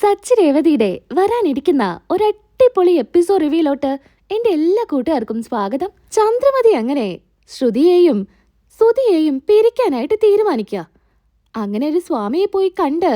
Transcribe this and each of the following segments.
സച്ചി രേവതിയുടെ വരാനിരിക്കുന്ന ഒരട്ടിപ്പൊളി എപ്പിസോഡ് റിവ്യൂലോട്ട് എന്റെ എല്ലാ കൂട്ടുകാർക്കും സ്വാഗതം. ചന്ദ്രമതി അങ്ങനെ ശ്രുതിയെയും സുതിയെയും പിരിക്കാനായിട്ട് തീരുമാനിക്കുക. അങ്ങനെ ഒരു സ്വാമിയെ പോയി കണ്ട്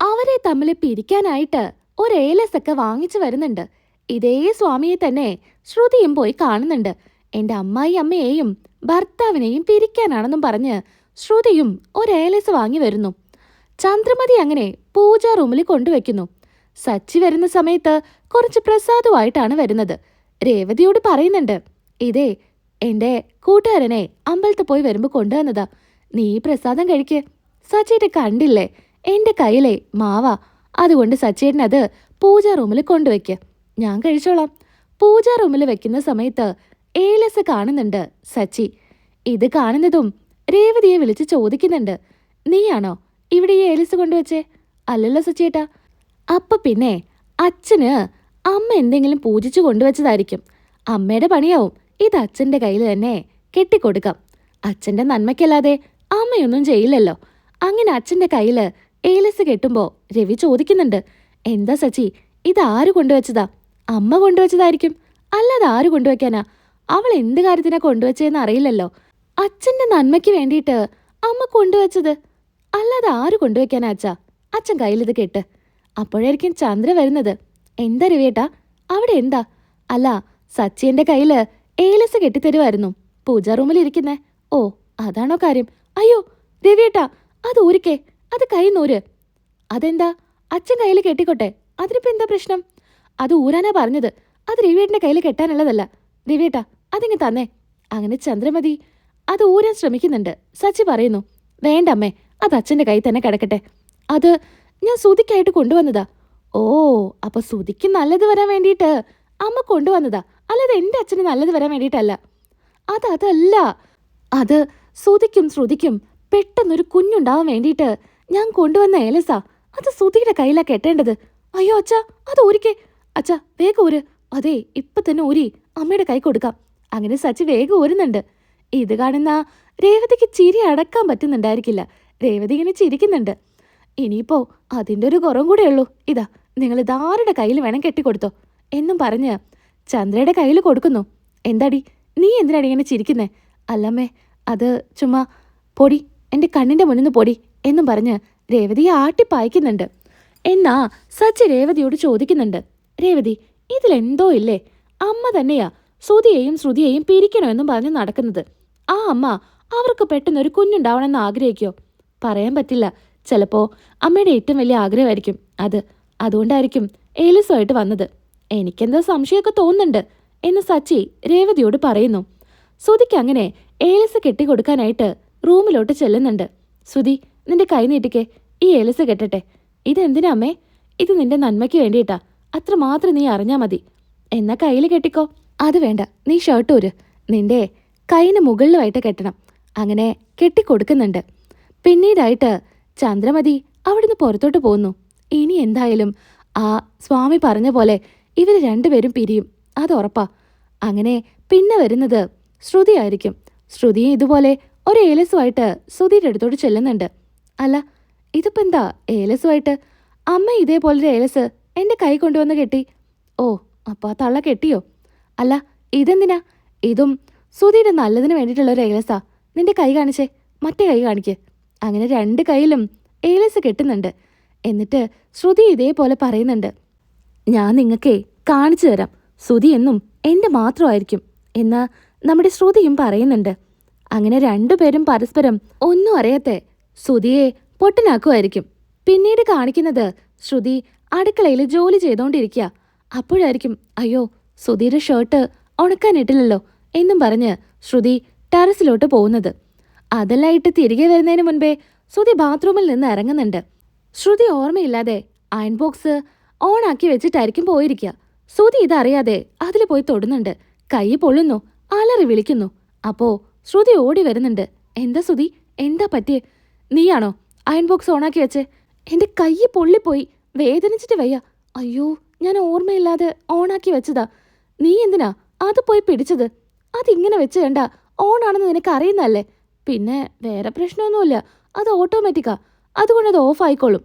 അവരെ തമ്മിൽ പിരിക്കാനായിട്ട് ഒരു ഒക്കെ വാങ്ങിച്ചു വരുന്നുണ്ട്. ഇതേ സ്വാമിയെ തന്നെ ശ്രുതിയും പോയി കാണുന്നുണ്ട്. എന്റെ അമ്മായി അമ്മയെയും ഭർത്താവിനെയും പിരിക്കാനാണെന്നും പറഞ്ഞ് ശ്രുതിയും ഒരു വാങ്ങി വരുന്നു. ചന്ദ്രമതി അങ്ങനെ പൂജാ റൂമിൽ കൊണ്ടുവയ്ക്കുന്നു. സച്ചി വരുന്ന സമയത്ത് കുറച്ച് പ്രസാദമായിട്ടാണ് വരുന്നത്. രേവതിയോട് പറയുന്നുണ്ട് ഇതേ എന്റെ കൂട്ടുകാരനെ അമ്പലത്തിൽ പോയി വരുമ്പോ കൊണ്ടുവന്നതാ. നീ പ്രസാദം കഴിക്ക്. സച്ചിയുടെ കണ്ടില്ലേ? എന്റെ കയ്യിലെ മാവാ. അതുകൊണ്ട് സച്ചേട്ടൻ അത് പൂജാ റൂമിൽ കൊണ്ടുവയ്ക്ക്. ഞാൻ കഴിച്ചോളാം. പൂജാ റൂമിൽ വെക്കുന്ന സമയത്ത് ഏലസ് കാണുന്നുണ്ട് സച്ചി. ഇത് കാണുന്നതും രേവതിയെ വിളിച്ച് ചോദിക്കുന്നുണ്ട് നീയാണോ? ഇവിടെ ഈ എലിസ് കൊണ്ടുവച്ചേ? അല്ലല്ലോ സച്ചിയേട്ടാ. അപ്പൊ പിന്നെ അച്ഛന് അമ്മ എന്തെങ്കിലും പൂജിച്ചു കൊണ്ടുവച്ചതായിരിക്കും. അമ്മയുടെ പണിയാവും. ഇത് അച്ഛന്റെ കയ്യിൽ തന്നെ കെട്ടിക്കൊടുക്കാം. അച്ഛന്റെ നന്മയ്ക്കല്ലാതെ അമ്മയൊന്നും ചെയ്യില്ലല്ലോ. അങ്ങനെ അച്ഛന്റെ കയ്യിൽ ഏലസ് കെട്ടുമ്പോ രവി ചോദിക്കുന്നുണ്ട്. എന്താ സച്ചി ഇത് ആര് കൊണ്ടുവച്ചതാ? അമ്മ കൊണ്ടുവച്ചതായിരിക്കും. അല്ലാതെ ആര് കൊണ്ടുവയ്ക്കാനാ? അവൾ എന്ത് കാര്യത്തിനാ കൊണ്ടുവച്ചതെന്ന് അറിയില്ലല്ലോ. അച്ഛന്റെ നന്മയ്ക്ക് വേണ്ടിയിട്ട് അമ്മ കൊണ്ടുവച്ചത്? അല്ലാതെ ആര് കൊണ്ടുവയ്ക്കാനാ അച്ഛാ? അച്ഛൻ കയ്യിലിത് കെട്ട്. അപ്പോഴായിരിക്കും ചന്ദ്ര വരുന്നത്. എന്താ രവിയേട്ടാ? അവിടെ എന്താ? അല്ല സച്ചിന്റെ കയ്യിൽ ഏലസ് കെട്ടിത്തരുമായിരുന്നു പൂജാ റൂമിൽ ഇരിക്കുന്നേ. ഓ അതാണോ കാര്യം. അയ്യോ രവിയേട്ടാ അത് ഊരിക്കേ. അത് കൈ നൂര്. അതെന്താ? അച്ഛൻ കയ്യിൽ കെട്ടിക്കോട്ടെ. അതിനിപ്പോ എന്താ പ്രശ്നം? അത് ഊരാനാ പറഞ്ഞത്. അത് രവിയേട്ടന്റെ കയ്യിൽ കെട്ടാനുള്ളതല്ല. രവിയേട്ടാ അതിങ്ങ് തന്നെ. അങ്ങനെ ചന്ദ്രമതി അത് ഊരാൻ ശ്രമിക്കുന്നുണ്ട്. സച്ചി പറയുന്നു വേണ്ട അമ്മേ അത് അച്ഛന്റെ കൈ തന്നെ കിടക്കട്ടെ. അത് ഞാൻ സുതിക്കായിട്ട് കൊണ്ടുവന്നതാ. ഓ അപ്പൊ സുതിക്ക് നല്ലത് വരാൻ വേണ്ടിയിട്ട് അമ്മ കൊണ്ടുവന്നതാ. അല്ലാതെ എന്റെ അച്ഛന് നല്ലത് വരാൻ വേണ്ടിയിട്ടല്ല. അത് അതല്ല. അത് സുതിക്കും ശ്രുതിക്കും പെട്ടെന്നൊരു കുഞ്ഞുണ്ടാവാൻ വേണ്ടിയിട്ട് ഞാൻ കൊണ്ടുവന്ന ഏലസാ. അത് സുതിയുടെ കയ്യിലാ കെട്ടേണ്ടത്. അയ്യോ അച്ഛ അത് ഊരിക്കേ. അച്ഛ വേഗം ഊര്. അതെ ഇപ്പൊ തന്നെ ഊരി അമ്മയുടെ കൈ കൊടുക്കാം. അങ്ങനെ സച്ചി വേഗം ഊരുന്നുണ്ട്. ഇത് കാണുന്ന രേവതിക്ക് ചിരി അടക്കാൻ പറ്റുന്നുണ്ടായിരിക്കില്ല. രേവതി ഇങ്ങനെ ചിരിക്കുന്നുണ്ട്. ഇനിയിപ്പോ അതിന്റെ ഒരു കുറവും കൂടെ ഉള്ളൂ. ഇതാ നിങ്ങൾ ഇതാരുടെ കയ്യിൽ വേണം കെട്ടിക്കൊടുത്തോ? എന്നും പറഞ്ഞ് ചന്ദ്രയുടെ കയ്യിൽ കൊടുക്കുന്നു. എന്താടി? നീ എന്തിനാടി ഇങ്ങനെ ചിരിക്കുന്നേ? അല്ലമ്മേ അത് ചുമ്മാ പൊടി എന്റെ കണ്ണിന്റെ മുന്നിൽ നിന്ന് പൊടി എന്നും പറഞ്ഞ് രേവതിയെ ആട്ടിപ്പായ്ക്കുന്നുണ്ട് എന്നാ സച്ചി രേവതിയോട് ചോദിക്കുന്നുണ്ട്. രേവതി ഇതിലെന്തോ ഇല്ലേ? അമ്മ തന്നെയാ ശ്രുതിയെയും ശ്രുതിയെയും പിരിക്കണമെന്നും പറഞ്ഞ് നടക്കുന്നത്. ആ അമ്മ അവർക്ക് പെട്ടെന്ന് ഒരു കുഞ്ഞുണ്ടാവണമെന്ന് ആഗ്രഹിക്കോ പറയാൻ പറ്റില്ല. ചിലപ്പോ അമ്മയുടെ ഏറ്റവും വലിയ ആഗ്രഹമായിരിക്കും. അത് അതുകൊണ്ടായിരിക്കും ഏലിസുമായിട്ട് വന്നത്. എനിക്കെന്താ സംശയമൊക്കെ തോന്നുന്നുണ്ട് എന്ന് സച്ചി രേവതിയോട് പറയുന്നു. സുതിക്ക് അങ്ങനെ ഏലസ് കെട്ടിക്കൊടുക്കാനായിട്ട് റൂമിലോട്ട് ചെല്ലുന്നുണ്ട്. സുതി നിന്റെ കൈ നീട്ടിക്കേ. ഈ ഏലസ് കെട്ടട്ടെ. ഇതെന്തിനാ അമ്മേ? ഇത് നിന്റെ നന്മയ്ക്ക് വേണ്ടിയിട്ടാ. അത്ര മാത്രം നീ അറിഞ്ഞാ മതി. എന്നാ കയ്യിൽ കെട്ടിക്കോ. അത് വേണ്ട. നീ ഷർട്ട് ഒരു നിന്റെ കൈന് മുകളിലുമായിട്ട് കെട്ടണം. അങ്ങനെ കെട്ടിക്കൊടുക്കുന്നുണ്ട്. പിന്നീടായിട്ട് ചന്ദ്രമതി അവിടുന്ന് പുറത്തോട്ട് പോന്നു. ഇനി എന്തായാലും ആ സ്വാമി പറഞ്ഞ പോലെ ഇവർ രണ്ടുപേരും പിരിയും. അത് ഉറപ്പാ. അങ്ങനെ പിന്നെ വരുന്നത് ശ്രുതിയായിരിക്കും ശ്രുതി ഇതുപോലെ ഒരു ഏലസുമായിട്ട് ശ്രുതിയുടെ അടുത്തോട്ട് ചെല്ലുന്നുണ്ട്. അല്ല ഇതിപ്പോ എന്താ ഏലസുമായിട്ട്? അമ്മ ഇതേപോലൊരു ഏലസ് എന്റെ കൈ കൊണ്ടുവന്ന് കെട്ടി. ഓ അപ്പൊ ആ തള്ള കെട്ടിയോ? അല്ല ഇതെന്തിനാ? ഇതും ശ്രുതിയുടെ നല്ലതിന് വേണ്ടിയിട്ടുള്ള ഒരു ഏലസാ. നിന്റെ കൈ കാണിച്ചേ. മറ്റേ കൈ കാണിക്ക്. അങ്ങനെ രണ്ട് കയ്യിലും ഏലസ് കെട്ടുന്നുണ്ട്. എന്നിട്ട് ശ്രുതി ഇതേപോലെ പറയുന്നുണ്ട്. ഞാൻ നിങ്ങൾക്കേ കാണിച്ചു തരാം. ശ്രുതി എന്നും എന്റെ മാത്രമായിരിക്കും എന്ന് നമ്മുടെ ശ്രുതിയും പറയുന്നുണ്ട്. അങ്ങനെ രണ്ടുപേരും പരസ്പരം ഒന്നും അറിയാത്തെ ശ്രുതിയെ പൊട്ടനാക്കുമായിരിക്കും. പിന്നീട് കാണിക്കുന്നത് ശ്രുതി അടുക്കളയിൽ ജോലി ചെയ്തോണ്ടിരിക്കുക അപ്പോഴായിരിക്കും അയ്യോ ശ്രുതിയുടെ ഷർട്ട് ഉണക്കാനിട്ടില്ലല്ലോ എന്നും പറഞ്ഞ് ശ്രുതി ടെറസിലോട്ട് പോകുന്നത്. അതെല്ലാം തിരികെ വരുന്നതിന് മുൻപേ ശ്രുതി ബാത്റൂമിൽ നിന്ന് ഇറങ്ങുന്നുണ്ട്. ശ്രുതി ഓർമ്മയില്ലാതെ അയൺ ബോക്സ് ഓൺ ആക്കി വെച്ചിട്ടായിരിക്കും പോയിരിക്കുക. ശ്രുതി ഇതറിയാതെ അതിൽ പോയി തൊടുന്നുണ്ട്. കൈ പൊള്ളുന്നു. അലറി വിളിക്കുന്നു. അപ്പോ ശ്രുതി ഓടി വരുന്നുണ്ട്. എന്താ ശ്രുതി? എന്താ പറ്റിയേ? നീയാണോ അയൺ ബോക്സ് ഓണാക്കി വെച്ചേ? എന്റെ കൈ പൊള്ളിപ്പോയി. വേദനിച്ചിട്ട് വയ്യ. അയ്യോ ഞാൻ ഓർമ്മയില്ലാതെ ഓണാക്കി വെച്ചതാ. നീ എന്തിനാ അത് പോയി പിടിച്ചത്? അതിങ്ങനെ വെച്ച് കണ്ട ഓണാണെന്ന് നിനക്ക് അറിയുന്നല്ലേ പിന്നെ വേറെ പ്രശ്നമൊന്നുമില്ല. അത് ഓട്ടോമാറ്റിക്കാ അതുകൊണ്ട് അത് ഓഫ് ആയിക്കോളും.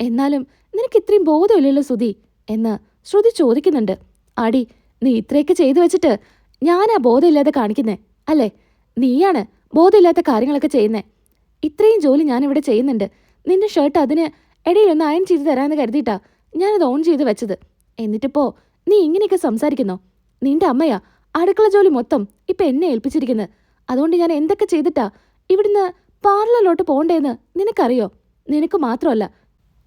എന്നാലും നിനക്ക് ഇത്രയും ബോധമില്ലല്ലോ സുധി എന്ന് ശ്രുതി ചോദിക്കുന്നുണ്ട്. ആടി നീ ഇത്രയൊക്കെ ചെയ്തു വെച്ചിട്ട് ഞാനാ ബോധമില്ലാതെ കാണിക്കുന്നേ? അല്ലേ? നീയാണ് ബോധമില്ലാത്ത കാര്യങ്ങളൊക്കെ ചെയ്യുന്നേ? ഇത്രയും ജോലി ഞാനിവിടെ ചെയ്യുന്നുണ്ട്. നിന്റെ ഷർട്ട് അതിന് ഇടയിലൊന്ന് അയൺ ചെയ്ത് തരാമെന്ന് കരുതിയിട്ടാ ഞാനത് ഓൺ ചെയ്ത് വെച്ചത്. എന്നിട്ടിപ്പോ നീ ഇങ്ങനെയൊക്കെ സംസാരിക്കുന്നോ? നിന്റെ അമ്മയാ അടുക്കള ജോലി മൊത്തം ഇപ്പൊ എന്നെ ഏൽപ്പിച്ചിരിക്കുന്നത്. അതുകൊണ്ട് ഞാൻ എന്തൊക്കെ ചെയ്തിട്ടാ ഇവിടുന്ന് പാർലറിലോട്ട് പോകണ്ടേന്ന് നിനക്കറിയോ? നിനക്ക് മാത്രമല്ല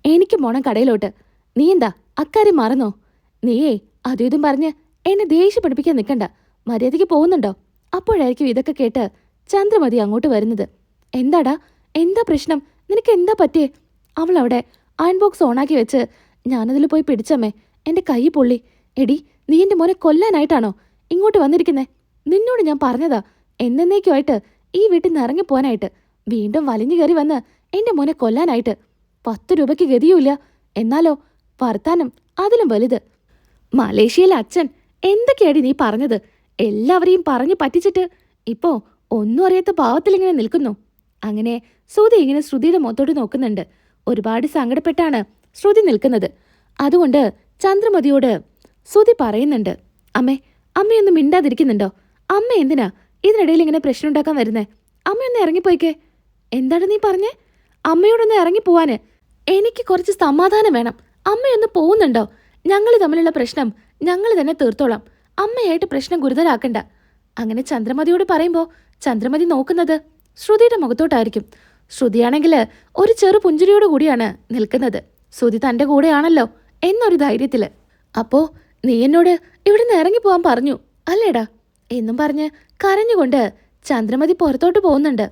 എനിക്ക് പോണം കടയിലോട്ട്. നീ എന്താ അക്കാര്യം മറന്നോ? നീയേ അതും ഇതും പറഞ്ഞ് എന്നെ ദേഷ്യം പഠിപ്പിക്കാൻ നിൽക്കണ്ട. മര്യാദയ്ക്ക് പോകുന്നുണ്ടോ? അപ്പോഴായിരിക്കും ഇതൊക്കെ കേട്ട് ചന്ദ്രമതി അങ്ങോട്ട് വരുന്നത്. എന്താടാ എന്താ പ്രശ്നം? നിനക്ക് എന്താ പറ്റിയേ? അവൾ അവിടെ അയൺ ഓണാക്കി വെച്ച് ഞാനതിൽ പോയി പിടിച്ചമ്മേ എന്റെ കൈ പൊള്ളി. എടി നീ എന്റെ മോനെ കൊല്ലാനായിട്ടാണോ ഇങ്ങോട്ട് വന്നിരിക്കുന്നേ? നിന്നോട് ഞാൻ പറഞ്ഞതാ എന്നേക്കുമായിട്ട് ഈ വീട്ടിൽ നിന്ന് ഇറങ്ങിപ്പോവാനായിട്ട് വീണ്ടും വലിഞ്ഞു കയറി വന്ന് എന്റെ മോനെ കൊല്ലാനായിട്ട്. പത്ത് രൂപയ്ക്ക് ഗതിയുമില്ല. എന്നാലോ വർത്താനം അതിലും വലുത്. മലേഷ്യയിലെ അച്ഛൻ എന്തൊക്കെയാടി നീ പറഞ്ഞത്? എല്ലാവരെയും പറഞ്ഞു പറ്റിച്ചിട്ട് ഇപ്പോ ഒന്നും അറിയാത്ത പാവത്തിലിങ്ങനെ നിൽക്കുന്നു. അങ്ങനെ ശ്രുതി ഇങ്ങനെ ശ്രുതിയുടെ മുഖത്തോട്ട് നോക്കുന്നുണ്ട്. ഒരുപാട് സങ്കടപ്പെട്ടാണ് ശ്രുതി നിൽക്കുന്നത്. അതുകൊണ്ട് ചന്ദ്രമതിയോട് ശ്രുതി പറയുന്നുണ്ട് അമ്മേ അമ്മയൊന്നും മിണ്ടാതിരിക്കുന്നുണ്ടോ? അമ്മ എന്തിനാ ഇതിനിടയിൽ ഇങ്ങനെ പ്രശ്നം ഉണ്ടാക്കാൻ വരുന്നേ? അമ്മയൊന്ന് ഇറങ്ങിപ്പോയിക്കേ. എന്താണ് നീ പറഞ്ഞേ? അമ്മയോടൊന്ന് ഇറങ്ങിപ്പോവാന്. എനിക്ക് കുറച്ച് സമാധാനം വേണം. അമ്മയൊന്ന് പോകുന്നുണ്ടോ? ഞങ്ങൾ തമ്മിലുള്ള പ്രശ്നം ഞങ്ങൾ തന്നെ തീർത്തോളാം. അമ്മയായിട്ട് പ്രശ്നം ഗുരുതരാക്കണ്ട. അങ്ങനെ ചന്ദ്രമതിയോട് പറയുമ്പോൾ ചന്ദ്രമതി നോക്കുന്നത് ശ്രുതിയുടെ മുഖത്തോട്ടായിരിക്കും. ശ്രുതിയാണെങ്കിൽ ഒരു ചെറു പുഞ്ചിരിയോട് കൂടിയാണ് നിൽക്കുന്നത്. ശ്രുതി തന്റെ കൂടെയാണല്ലോ എന്നൊരു ധൈര്യത്തിൽ. അപ്പോ നീ എന്നോട് ഇവിടുന്ന് ഇറങ്ങിപ്പോവാൻ പറഞ്ഞു അല്ലേടാ? എന്നും പറഞ്ഞ് കരഞ്ഞുകൊണ്ട് ചന്ദ്രമതി പുറത്തോട്ട് പോകുന്നുണ്ട്.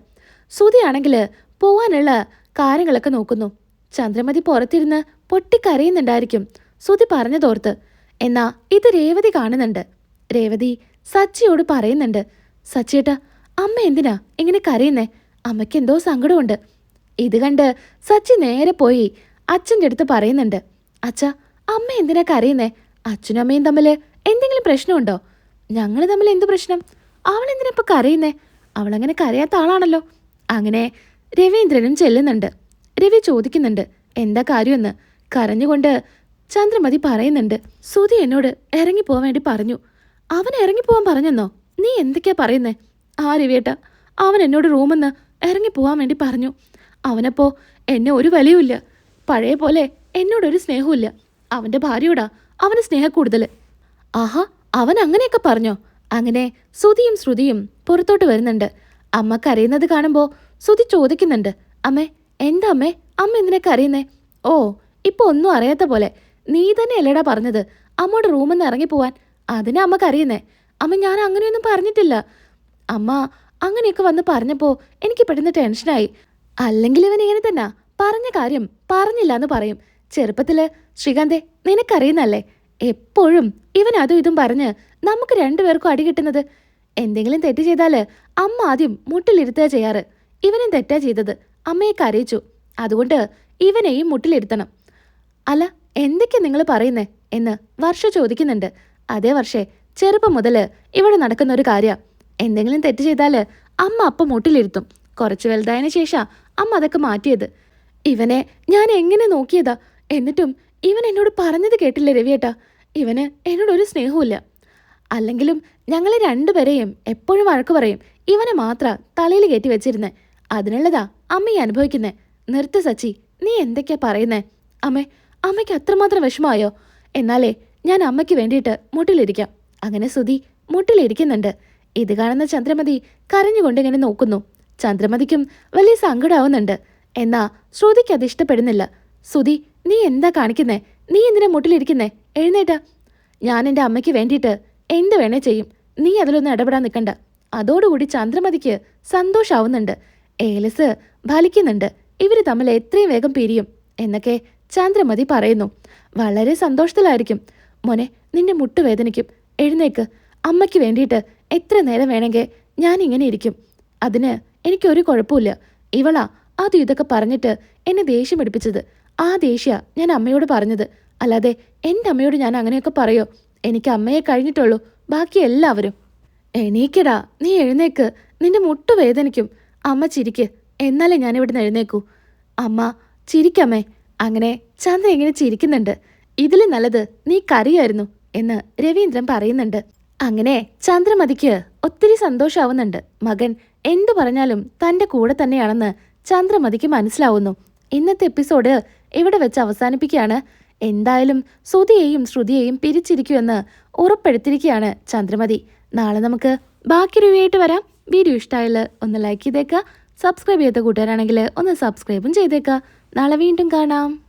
ശ്രുതിയാണെങ്കിൽ പോവാനുള്ള കാര്യങ്ങളൊക്കെ നോക്കുന്നു. ചന്ദ്രമതി പുറത്തിരുന്ന് പൊട്ടിക്കരയുന്നുണ്ടായിരിക്കും. ശ്രുതി പറഞ്ഞതോർത്ത് എന്നാ ഇത് രേവതി കാണുന്നുണ്ട്. രേവതി സച്ചിയോട് പറയുന്നുണ്ട് സച്ചിയേട്ട അമ്മ എന്തിനാ ഇങ്ങനെ കരയുന്നേ? അമ്മയ്ക്ക് എന്തോ സങ്കടമുണ്ട്. ഇത് കണ്ട് സച്ചി നേരെ പോയി അച്ഛന്റെ അടുത്ത് പറയുന്നുണ്ട് അച്ഛ അമ്മ എന്തിനാ കരയുന്നേ? അച്ഛനും അമ്മയും തമ്മിൽ എന്തെങ്കിലും പ്രശ്നമുണ്ടോ? ഞങ്ങൾ തമ്മിൽ എന്ത് പ്രശ്നം? അവൾ എന്തിനാ ഇപ്പൊ കരയുന്നേ? അവളങ്ങനെ കരയാത്ത ആളാണല്ലോ. അങ്ങനെ രവീന്ദ്രനും ചെല്ലുന്നുണ്ട്. രവി ചോദിക്കുന്നുണ്ട് എന്താ കാര്യമെന്ന്? കരഞ്ഞുകൊണ്ട് ചന്ദ്രമതി പറയുന്നുണ്ട് സുധി എന്നോട് ഇറങ്ങിപ്പോവാൻ വേണ്ടി പറഞ്ഞു. അവൻ ഇറങ്ങിപ്പോവാൻ പറഞ്ഞെന്നോ? നീ എന്തൊക്കെയാ പറയുന്നേ? ആ രവിയേട്ട അവൻ എന്നോട് റൂമെന്ന് ഇറങ്ങിപ്പോവാൻ വേണ്ടി പറഞ്ഞു. അവനപ്പോ എന്നെ ഒരു വിലയുമില്ല. പഴയ പോലെ എന്നോടൊരു സ്നേഹമില്ല അവന്റെ ഭാര്യയോടാ അവന് സ്നേഹം കൂടുതൽ ആഹാ അവൻ അങ്ങനെയൊക്കെ പറഞ്ഞോ? അങ്ങനെ സുതിയും ശ്രുതിയും പുറത്തോട്ട് വരുന്നുണ്ട്. അമ്മ കരയുന്നത് കാണുമ്പോ സുതി ചോദിക്കുന്നുണ്ട്. അമ്മേ എന്താ അമ്മേ? അമ്മ എന്തിനെ കരയുന്നേ? ഓ ഇപ്പൊ ഒന്നും അറിയാത്ത പോലെ. നീ തന്നെ അല്ലേടാ പറഞ്ഞത്? അമ്മയുടെ റൂമിൽ നിന്ന് ഇറങ്ങിപ്പോവാൻ അതിനെ അമ്മ കരയുന്നേ. അമ്മ ഞാൻ അങ്ങനെയൊന്നും പറഞ്ഞിട്ടില്ല. അമ്മ അങ്ങനെയൊക്കെ വന്ന് പറഞ്ഞപ്പോ എനിക്ക് പെട്ടെന്ന് ടെൻഷനായി അല്ലെങ്കിൽ ഇവൻ ഇങ്ങനെ തന്നെ? പറഞ്ഞ കാര്യം പറഞ്ഞില്ല എന്ന് പറയും. ചെറുപ്പത്തിൽ ശ്രീകാന്തേ നിനക്കറിയുന്നല്ലേ എപ്പോഴും ഇവൻ അതും ഇതും പറഞ്ഞ് നമുക്ക് രണ്ടുപേർക്കും അടി കിട്ടുന്നത്. എന്തെങ്കിലും തെറ്റ് ചെയ്താൽ അമ്മ ആദ്യം മുട്ടിലിരുത്തുക ചെയ്യാറ്. ഇവനും തെറ്റാ ചെയ്തത്. അമ്മയെ കരയിച്ചു അതുകൊണ്ട് ഇവനെയും മുട്ടിലിരുത്തണം. അല്ല എന്തൊക്കെയാ നിങ്ങൾ പറയുന്നേ? എന്ന് വർഷ ചോദിക്കുന്നുണ്ട്. അതേ വർഷേ ചെറുപ്പം മുതൽ ഇവിടെ നടക്കുന്ന ഒരു കാര്യ. എന്തെങ്കിലും തെറ്റ് ചെയ്താൽ അമ്മ അപ്പം മുട്ടിലിരുത്തും. കുറച്ച് വലുതായതിനു ശേഷം അമ്മ അതൊക്കെ മാറ്റിയത്. ഇവനെ ഞാൻ എങ്ങനെ നോക്കിയതാ? എന്നിട്ടും ഇവൻ എന്നോട് പറഞ്ഞത് കേട്ടില്ല രവിയേട്ടാ? ഇവന് എന്നോടൊരു സ്നേഹവുമില്ല. അല്ലെങ്കിലും ഞങ്ങളെ രണ്ടുപേരെയും എപ്പോഴും വഴക്ക് പറയും. ഇവനെ മാത്ര തലയിൽ കയറ്റി വെച്ചിരുന്നേ. അതിനുള്ളതാ അമ്മ ഈ അനുഭവിക്കുന്നേ. നിർത്ത സച്ചി നീ എന്തൊക്കെയാ പറയുന്നേ? അമ്മേ അമ്മയ്ക്ക് അത്രമാത്രം വിഷമമായോ? എന്നാലേ ഞാൻ അമ്മയ്ക്ക് വേണ്ടിയിട്ട് മുട്ടിലിരിക്കാം. അങ്ങനെ സുധി മുട്ടിലിരിക്കുന്നുണ്ട്. ഇത് കാണുന്ന ചന്ദ്രമതി കരഞ്ഞുകൊണ്ട് ഇങ്ങനെ നോക്കുന്നു. ചന്ദ്രമതിക്കും വലിയ സങ്കടമാവുന്നുണ്ട് എന്നാ ശ്രുതിക്ക് അത് ഇഷ്ടപ്പെടുന്നില്ല. സുധി നീ എന്താ കാണിക്കുന്നേ? നീ എന്തിനാ മുട്ടിലിരിക്കുന്നേ? എഴുന്നേറ്റാ. ഞാൻ എന്റെ അമ്മയ്ക്ക് വേണ്ടിയിട്ട് എന്ത് വേണേ ചെയ്യും. നീ അതിലൊന്നും ഇടപെടാൻ നിൽക്കണ്ട. അതോടുകൂടി ചന്ദ്രമതിക്ക് സന്തോഷാവുന്നുണ്ട്. ഏലസ് ഫലിക്കുന്നുണ്ട്. ഇവർ തമ്മിൽ എത്രയും വേഗം പിരിയും എന്നൊക്കെ ചന്ദ്രമതി പറയുന്നു. വളരെ സന്തോഷത്തിലായിരിക്കും. മോനെ നിന്റെ മുട്ട് വേദനിക്കും. എഴുന്നേക്ക്. അമ്മയ്ക്ക് വേണ്ടിയിട്ട് എത്ര നേരം വേണമെങ്കിൽ ഞാൻ ഇങ്ങനെ ഇരിക്കും. അതിന് എനിക്കൊരു കുഴപ്പമില്ല. ഇവളാ അത് ഇതൊക്കെ പറഞ്ഞിട്ട് എന്നെ ദേഷ്യം പിടിപ്പിച്ചത്. ആ ദേഷ്യ ഞാൻ അമ്മയോട് പറഞ്ഞത്. അല്ലാതെ എന്റെ അമ്മയോട് ഞാൻ അങ്ങനെയൊക്കെ പറയോ? എനിക്ക് അമ്മയെ കഴിഞ്ഞിട്ടുള്ളൂ. ബാക്കി എല്ലാവരും. എണീക്കടാ. നീ എഴുന്നേക്ക്. നിന്റെ മുട്ടു വേദനിക്കും. അമ്മ ചിരിക്ക്. എന്നാലേ ഞാൻ ഇവിടുന്ന് എഴുന്നേക്കൂ. അമ്മ ചിരിക്കമ്മേ. അങ്ങനെ ചന്ദ്ര എങ്ങനെ ചിരിക്കുന്നുണ്ട്. ഇതിൽ നല്ലത് നീ കറിയായിരുന്നു എന്ന് രവീന്ദ്രൻ പറയുന്നുണ്ട്. അങ്ങനെ ചന്ദ്രമതിക്ക് ഒത്തിരി സന്തോഷാവുന്നുണ്ട്. മകൻ എന്തു പറഞ്ഞാലും തന്റെ കൂടെ തന്നെയാണെന്ന് ചന്ദ്രമതിക്ക് മനസ്സിലാവുന്നു. ഇന്നത്തെ എപ്പിസോഡ് ഇവിടെ വെച്ച് അവസാനിപ്പിക്കുകയാണ്? എന്തായാലും ശ്രുതിയെയും ശ്രുതിയെയും പിരിച്ചിരിക്കുമെന്ന് ഉറപ്പെടുത്തിയിരിക്കുകയാണ് ചന്ദ്രമതി. നാളെ നമുക്ക് ബാക്കി റിവ്യൂ വരാം. വീഡിയോ ഇഷ്ടമായാൽ ഒന്ന് ലൈക്ക് ചെയ്തേക്കുക സബ്സ്ക്രൈബ് ചെയ്ത കൂട്ടുകാരാണെങ്കിൽ ഒന്ന് സബ്സ്ക്രൈബും ചെയ്തേക്കുക നാളെ വീണ്ടും കാണാം.